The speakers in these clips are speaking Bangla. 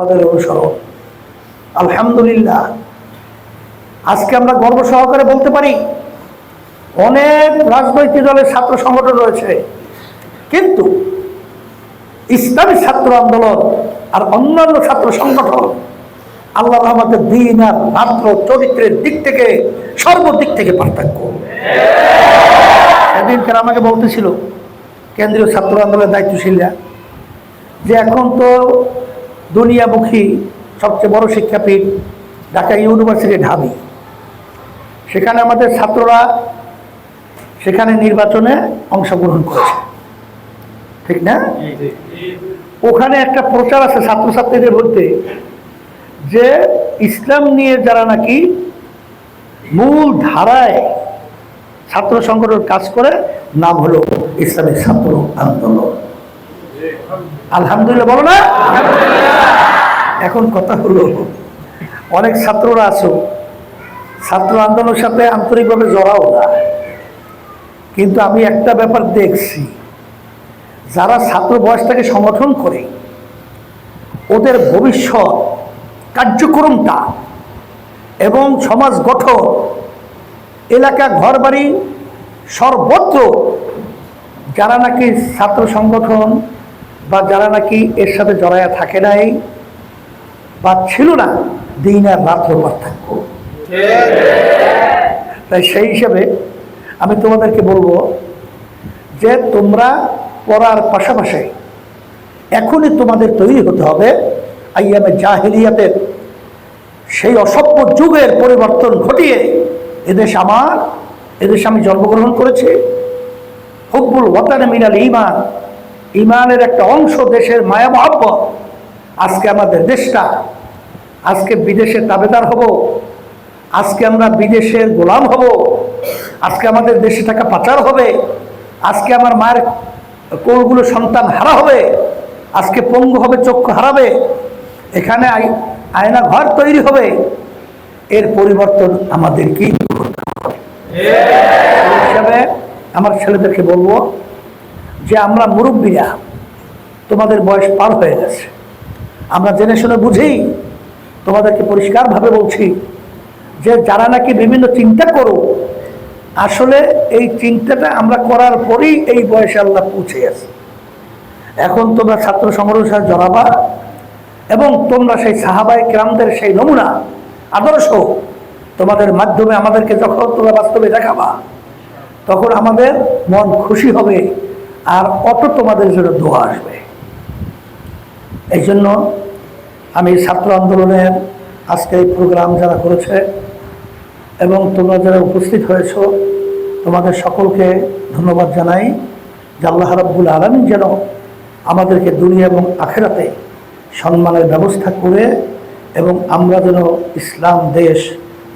আমাদের অনুসরণ। আলহামদুলিল্লাহ। আজকে আমরা গর্ব সহকারে বলতে পারি, অনেক রাজনৈতিক দলের ছাত্র সংগঠন রয়েছে, কিন্তু ইসলামী ছাত্র আন্দোলন আর অন্যান্য ছাত্র সংগঠন আল্লাহ আমাদের দিন আর মাত্র চরিত্রের দিক থেকে সর্বদিক থেকে পার্থক্য। সেদিনকার আমাকে বলতেছিল, কেন্দ্রীয় ছাত্র আন্দোলনের দায়িত্বশীলরা, যে এখন তো দুনিয়ামুখী সবচেয়ে বড় শিক্ষাপীঠ ঢাকা ইউনিভার্সিটি, ঢাবি। সেখানে আমাদের ছাত্ররা সেখানে নির্বাচনে অংশগ্রহণ করেছে। ঠিক না? ওখানে একটা প্রচার আছে ছাত্রছাত্রীদের বলতে যে ইসলাম নিয়ে যারা নাকি মূল ধারায় ছাত্র সংগঠন কাজ করে, নাম হলো ইসলামিক ছাত্র আন্দোলন। আলহামদুলিল্লাহ, বলো না? এখন কথা হলো, অনেক ছাত্ররা আছো। ছাত্র আন্দোলনের সাথে আন্তরিকভাবে জড়াও না। কিন্তু আমি একটা ব্যাপার দেখছি, যারা ছাত্র বয়সটাকে সংগঠন করে, ওদের ভবিষ্যৎ কার্যক্রমটা এবং সমাজ গঠন, এলাকা ঘরবাড়ি সর্বত্র, যারা নাকি ছাত্র সংগঠন বা যারা নাকি এর সাথে জড়ায়া থাকে নাই বা ছিল না, দিন আর রাত হল পার্থক্য তাই সেই হিসাবে আমি তোমাদেরকে বলব যে তোমরা পড়ার পাশাপাশি এখনই তোমাদের তৈরি হতে হবে আইয়ামে জাহিলিয়াতের সেই অসভ্য যুগের পরিবর্তন ঘটিয়ে এদেশ আমার, এদেশে আমি জন্মগ্রহণ করেছি। হুব্বুল ওয়াতানে মিনাল ইমান, ইমানের একটা অংশ দেশের মায়া মহাব্বত। আজকে আমাদের দেশটা, আজকে বিদেশের তাবেদার হব, আজকে আমরা বিদেশের গোলাম হব, আজকে আমাদের দেশে টাকা পাচার হবে, আজকে আমার মায়ের কোলগুলো সন্তান হারা হবে, আজকে পঙ্গু হবে, চক্ষু হারাবে, এখানে আয়না ঘর তৈরি হবে, এর পরিবর্তন আমাদেরকেই করতে হবে হিসাবে আমার ছেলেদেরকে বলব যে আমরা মুরব্বীরা, তোমাদের বয়স পার হয়ে গেছে। আমরা জেনে শুনে বুঝি, তোমাদেরকে পরিষ্কারভাবে বলছি যে যারা নাকি বিভিন্ন চিন্তা করো, আসলে এই চিন্তাটা আমরা করার পরেই এই বয়সে আল্লাহ পৌঁছে গেছে। এখন তোমরা ছাত্র সাথে জড়াবা এবং তোমরা সেই সাহাবাই ক্রামদের সেই নমুনা আদর্শ তোমাদের মাধ্যমে আমাদেরকে যখন তোমরা বাস্তবে দেখাবা, তখন আমাদের মন খুশি হবে আর অত তোমাদের জন্য দোয়া আসবে। এই জন্য আমি ছাত্র আন্দোলনের আজকে এই প্রোগ্রাম যারা করেছে এবং তোমরা যারা উপস্থিত হয়েছ তোমাদের সকলকে ধন্যবাদ জানাই যে আল্লাহ রাব্বুল আলমিন যেন আমাদেরকে দুনিয়া এবং আখেরাতে সম্মানের ব্যবস্থা করে এবং আমরা যেন ইসলাম দেশ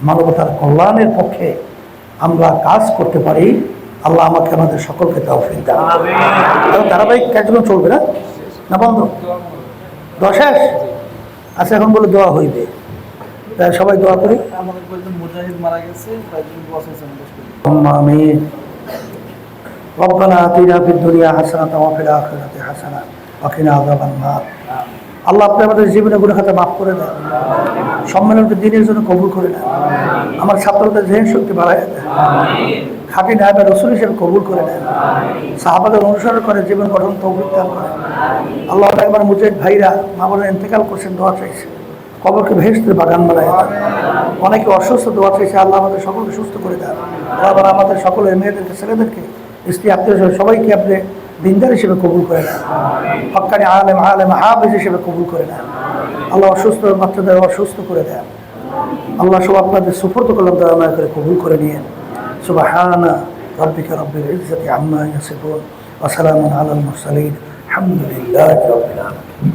মানবতার কল্যাণের পক্ষে আমরা কাজ করতে পারি। আল্লাহ আমাকে আমাদের সকলকে তৌফিক দেন এবং ধারাবাহিক কার্যক্রম চলবে না? না বন্ধ? দোয়া শেষ আচ্ছা এখন বলে দোয়া হইবে তাই সবাই দোয়া করি আমাদের বলতে মুজাহিদ মারা গেছে তাই জন্য বসেছে আমাদের সাথে। اللهم آمين ربنا آتنا في الدنيا حسنة وفي الآخرة حسنة وقنا عذاب النار আল্লাহ আপনি আমাদের জীবনে গুলো খাতে মাফ করে দেন। সম্মেলনকে দিনের জন্য কবুল করে নেন। আমার ছাত্রদের জেহেন শক্তি বাড়ায় দেন। খাঁটি নায়বা রসুল হিসেবে কবুল করে নেন। সাহাবাদের অনুসরণ করে জীবন গঠন দান করে আল্লাহ একবার মুজাহিদ ভাইরা মা বোনের ইন্তেকাল করছেন, দোয়া চাইছে কবরকে ভেস্তের বাগান বানায় অনেকে অসুস্থ, দোয়া চাইছে, আল্লাহ আমাদের সকলকে সুস্থ করে দেন। আবার আমাদের সকলের মেয়েদেরকে, ছেলেদেরকে, স্ত্রী, আত্মীয় সবাইকে আপনি দিনদার হিসেবে কবুল করে নেন হকানি আলেম আলেম, হাফিজ হিসেবে কবুল করে নেন আল্লাহ অসুস্থ বাচ্চাদের অসুস্থ করে দেন। আল্লাহ সব আপনাদের সুফর্দ করলাম তারা আমায় করে কবুল করে নিয়ে সুবাহানা রব্বিকা রব্বিল ইজ্জতি আম্মা ইয়াসিফুন। ওয়া সালামুন আলাল মুরসালিন। আলহামদুলিল্লাহি রাব্বিল আলামিন।